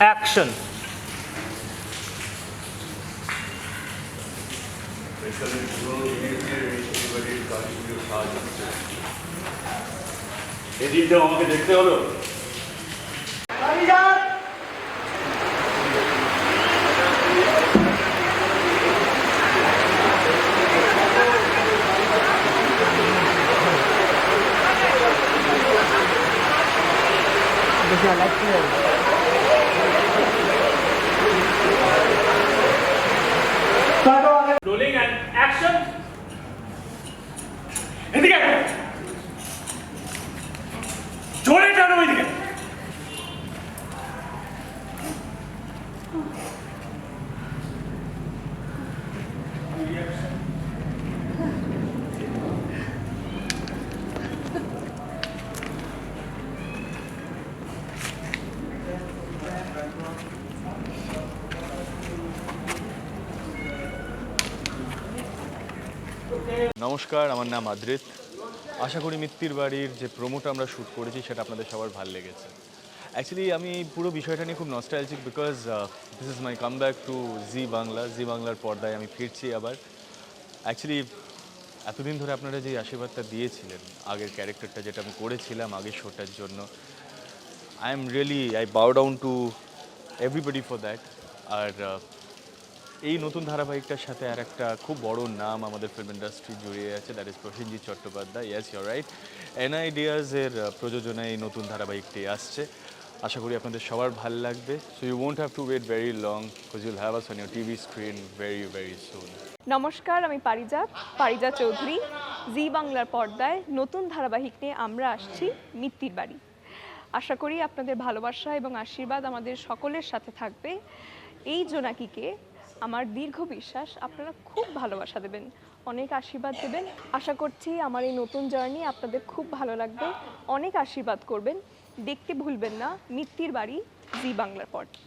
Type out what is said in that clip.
Action এদিকটাও আমাকে দেখতে হলো rolling Rolling and action. Indicate. নমস্কার আমার নাম আদ্রিত। আশা করি মিত্তির বাড়ির যে প্রোমোটা আমরা শ্যুট করেছি সেটা আপনাদের সবার ভালো লেগেছে। অ্যাকচুয়ালি আমি পুরো বিষয়টা নিয়ে খুব nostalgic because this is my come back to Zee Bangla Zee বাংলার পর্দায় আমি ফিরছি আবার। অ্যাকচুয়ালি এতদিন ধরে আপনারা যে আশীর্বাদটা দিয়েছিলেন আগের ক্যারেক্টারটা যেটা আমি করেছিলাম আগের শোটার জন্য I am really I bow down to everybody for that আর আহ, এই নতুন ধারাবাহিকটার সাথে আর একটা খুব বড় নাম আমাদের ফিল্ম ইন্ডাস্ট্রি জড়িয়ে আছে that is Prosenjit Chattopadhyay yes your right এনআইডিয়াজের প্রযোজনায় এই নতুন ধারাবাহিকটি আসছে। আশা করি আপনাদের সবার ভালো লাগবে। So you won't have to wait very long because you'll have us on your TV screen very very soon নমস্কার, আমি পারিজা পারিজা চৌধুরী। জি বাংলার পর্দায় নতুন ধারাবাহিক নিয়ে আমরা আসছি মিত্তির বাড়ি। আশা করি আপনাদের ভালোবাসা এবং আশীর্বাদ আমাদের সকলের সাথে থাকবে। এই জোনাকিকে আমার দীর্ঘ বিশ্বাস আপনারা খুব ভালোবাসা দেবেন, অনেক আশীর্বাদ দেবেন। আশা করছি আমার এই নতুন জার্নি আপনাদের খুব ভালো লাগবে। অনেক আশীর্বাদ করবেন। দেখতে ভুলবেন না মিত্তির বাড়ি, জি বাংলার পর্দা